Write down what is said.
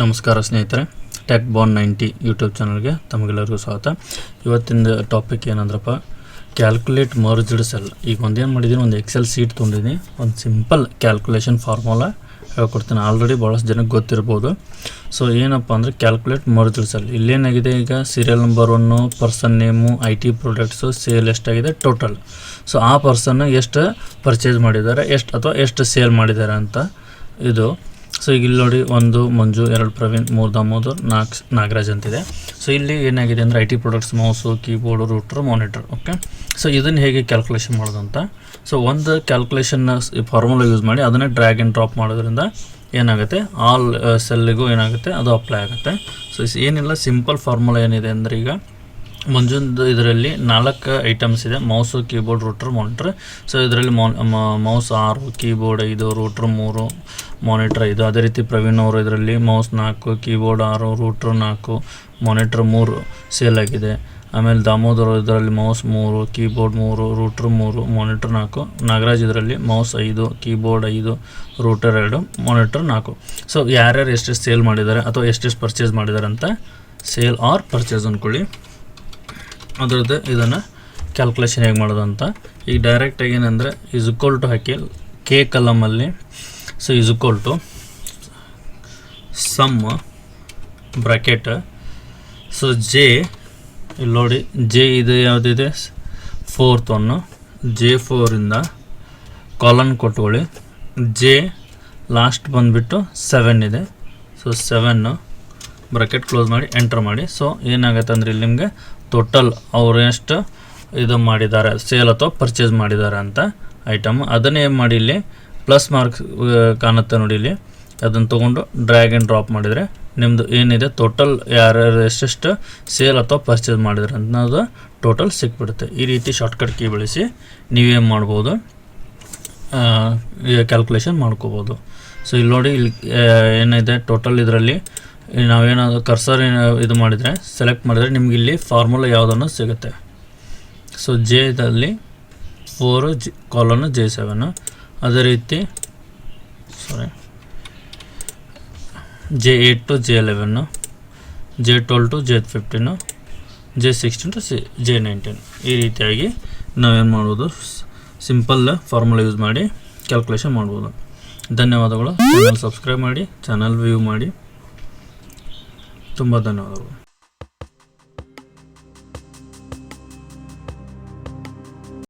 ನಮಸ್ಕಾರ ಸ್ನೇಹಿತರೆ ಟೆಕ್ ಬಾನ್ ninety YouTube ಚಾನಲ್ಗೆ ತಮಗೆಲ್ಲರಿಗೂ ಸ್ವಾಗತ. ಇವತ್ತಿನ ಟಾಪಿಕ್ ಏನಂದ್ರಪ್ಪ ಕ್ಯಾಲ್ಕುಲೇಟ್ ಮರ್ಜ್ಡ್ ಸೆಲ್ ಈಗ ಒಂದೇನು ಮಾಡಿದ್ದೀನಿ ಒಂದು ಎಕ್ಸೆಲ್ ಸೀಟ್ ತೊಗೊಂಡಿದ್ದೀನಿ ಒಂದು ಸಿಂಪಲ್ ಕ್ಯಾಲ್ಕುಲೇಷನ್ ಫಾರ್ಮುಲಾ ಹೇಳ್ಕೊಡ್ತೀನಿ. ಆಲ್ರೆಡಿ ಭಾಳಷ್ಟು ಜನಕ್ಕೆ ಗೊತ್ತಿರ್ಬೋದು. ಸೊ ಏನಪ್ಪ ಅಂದರೆ ಕ್ಯಾಲ್ಕುಲೇಟ್ ಮರ್ಜ್ಡ್ ಸೆಲ್ ಇಲ್ಲೇನಾಗಿದೆ ಈಗ? Serial number one person name I T products sale ಎಷ್ಟಾಗಿದೆ? ಟೋಟಲ್ ಸೊ ಆ ಪರ್ಸನ್ ಎಷ್ಟು ಪರ್ಚೇಸ್ ಮಾಡಿದ್ದಾರೆ? ಎಷ್ಟು ಅಥವಾ ಎಷ್ಟು ಸೇಲ್ ಮಾಡಿದ್ದಾರೆ ಅಂತ ಇದು. ಸೊ ಈಗ ಇಲ್ಲಿ ನೋಡಿ ಒಂದು, ಮಂಜು, ಎರಡು, ಪ್ರವೀಣ್, ಮೂರು, ದಾಮೋದರ್ ನಾಲ್ಕು ನಾಗರಾಜ್ ಅಂತಿದೆ. ಸೊ ಇಲ್ಲಿ ಏನಾಗಿದೆ ಅಂದರೆ I T products mouse keyboard router monitor okay so ಇದನ್ನು ಹೇಗೆ ಕ್ಯಾಲ್ಕುಲೇಷನ್ ಮಾಡೋದು ಅಂತ ಸೊ ಒಂದು ಕ್ಯಾಲ್ಕುಲೇಷನ್ನ ಫಾರ್ಮುಲಾ ಯೂಸ್ ಮಾಡಿ ಅದನ್ನೇ ಡ್ರ್ಯಾಗ್ ಆ್ಯಂಡ್ ಡ್ರಾಪ್ ಮಾಡೋದ್ರಿಂದ ಏನಾಗುತ್ತೆ? ಆಲ್ ಸೆಲ್ಲಿಗೂ ಏನಾಗುತ್ತೆ? ಅದು ಅಪ್ಲೈ ಆಗುತ್ತೆ. ಸೊ ಏನಿಲ್ಲ ಸಿಂಪಲ್ ಫಾರ್ಮುಲಾ ಏನಿದೆ ಅಂದರೆ ಈಗ ಮುಂಜಾನೆ ಇದರಲ್ಲಿ ನಾಲ್ಕು ಐಟಮ್ಸ್ ಇದೆ. Mouse, keyboard router monitor so ಇದರಲ್ಲಿ ಮೌಸ್ ಆರು, ಕೀಬೋರ್ಡ್ ಐದು ರೂಟ್ರ್ ಮೂರು ಮಾನಿಟ್ರ್ ಐದು. ಅದೇ ರೀತಿ ಪ್ರವೀಣ್ ಅವರು ಇದರಲ್ಲಿ ಮೌಸ್ ನಾಲ್ಕು, ಕೀಬೋರ್ಡ್ ಆರು ರೂಟ್ರ್ ನಾಲ್ಕು ಮಾನಿಟ್ರ್ ಮೂರು ಸೇಲ್ ಆಗಿದೆ. ಆಮೇಲೆ ದಾಮೋದರ್ ಇದರಲ್ಲಿ ಮೌಸ್ ಮೂರು, ಕೀಬೋರ್ಡ್ ಮೂರು ರೂಟ್ರ್ ಮೂರು ಮಾನಿಟ್ರ್ ನಾಲ್ಕು. ನಾಗರಾಜ್ ಇದರಲ್ಲಿ ಮೌಸ್ ಐದು, ಕೀಬೋರ್ಡ್ ಐದು ರೂಟರ್ ಎರಡು ಮಾನಿಟ್ರ್ ನಾಲ್ಕು. ಸೊ ಯಾರ್ಯಾರು ಎಷ್ಟೆಷ್ಟು ಸೇಲ್ ಮಾಡಿದ್ದಾರೆ ಅಥವಾ ಎಷ್ಟೆಷ್ಟು ಪರ್ಚೇಸ್ ಮಾಡಿದ್ದಾರೆ ಅಂತ ಸೇಲ್ ಆರ್ ಪರ್ಚೇಸ್ ಅಂದ್ಕೊಳ್ಳಿ ಅದರದ್ದು ಇದನ್ನು ಕ್ಯಾಲ್ಕುಲೇಷನ್ ಹೇಗೆ ಮಾಡೋದು ಅಂತ. ಈಗ ಡೈರೆಕ್ಟಾಗಿ ಏನಂದರೆ ಈಸ್ ಇಕ್ವಲ್ ಟು ಹಾಕಿ K ಕಲಮಲ್ಲಿ so is equal to sum bracket so J ಇಲ್ಲಿ ನೋಡಿ ಜೆ ಇದು ಯಾವುದಿದೆ? ಫೋರ್ತ್ ಒನ್ನು ಜೆ ಫೋರಿಂದ ಕಾಲನ್ ಕೊಟ್ಕೊಳ್ಳಿ. ಜೆ ಲಾಸ್ಟ್ ಬಂದುಬಿಟ್ಟು ಸೆವೆನ್ ಇದೆ. ಸೊ ಸೆವೆನ್ನು ಬ್ರಾಕೆಟ್ ಕ್ಲೋಸ್ ಮಾಡಿ ಎಂಟರ್ ಮಾಡಿ. ಸೊ ಏನಾಗುತ್ತೆ ಅಂದರೆ ಇಲ್ಲಿ ನಿಮಗೆ ಟೋಟಲ್ ಅವ್ರು ಎಷ್ಟು ಇದು ಮಾಡಿದ್ದಾರೆ ಸೇಲ್ ಅಥವಾ ಪರ್ಚೇಸ್ ಮಾಡಿದ್ದಾರೆ ಅಂತ ಐಟಮ್ ಅದನ್ನೇ ಮಾಡಿ ಇಲ್ಲಿ ಪ್ಲಸ್ ಮಾರ್ಕ್ಸ್ ಕಾಣುತ್ತೆ ನೋಡಿ ಇಲ್ಲಿ. ಅದನ್ನು ತೊಗೊಂಡು ಡ್ರ್ಯಾಗ್ ಆ್ಯಂಡ್ ಡ್ರಾಪ್ ಮಾಡಿದರೆ ನಿಮ್ಮದು ಏನಿದೆ ಟೋಟಲ್ ಯಾರ್ಯಾರು ಎಷ್ಟೆಷ್ಟು ಸೇಲ್ ಅಥವಾ ಪರ್ಚೇಸ್ ಮಾಡಿದ್ರೆ ಅನ್ನೋದು ಟೋಟಲ್ ಸಿಕ್ಬಿಡುತ್ತೆ. ಈ ರೀತಿ ಶಾರ್ಟ್ಕಟ್ ಕೀ ಬಳಸಿ ನೀವೇನು ಮಾಡ್ಬೋದು ಕ್ಯಾಲ್ಕುಲೇಷನ್ ಮಾಡ್ಕೋಬೋದು. ಸೊ ಇಲ್ಲಿ ನೋಡಿ, ಇಲ್ಲಿ ಏನಿದೆ ಟೋಟಲ್ ಇದರಲ್ಲಿ ನಾವೇನಾದರೂ ಕರ್ಸರ್ ಇದು ಮಾಡಿದರೆ ಸೆಲೆಕ್ಟ್ ಮಾಡಿದರೆ ನಿಮ್ಗೆ ಇಲ್ಲಿ ಫಾರ್ಮುಲಾ ಯಾವುದನ್ನು ಸಿಗುತ್ತೆ. So ಜೆದಲ್ಲಿ four G colon J seven ಅದೇ ರೀತಿ sorry J eight to J eleven J twelve to J fifteen J sixteen to C J nineteen ಈ ರೀತಿಯಾಗಿ ನಾವೇನು ಮಾಡ್ಬೋದು? ಸಿಂಪಲ್ ಫಾರ್ಮುಲಾ ಯೂಸ್ ಮಾಡಿ ಕ್ಯಾಲ್ಕುಲೇಷನ್ ಮಾಡ್ಬೋದು. ಧನ್ಯವಾದಗಳು. ಚಾನಲ್ ಸಬ್ಸ್ಕ್ರೈಬ್ ಮಾಡಿ ಚಾನಲ್ ವ್ಯೂ ಮಾಡಿ. ತುಂಬ ಧನ್ಯವಾದಗಳು.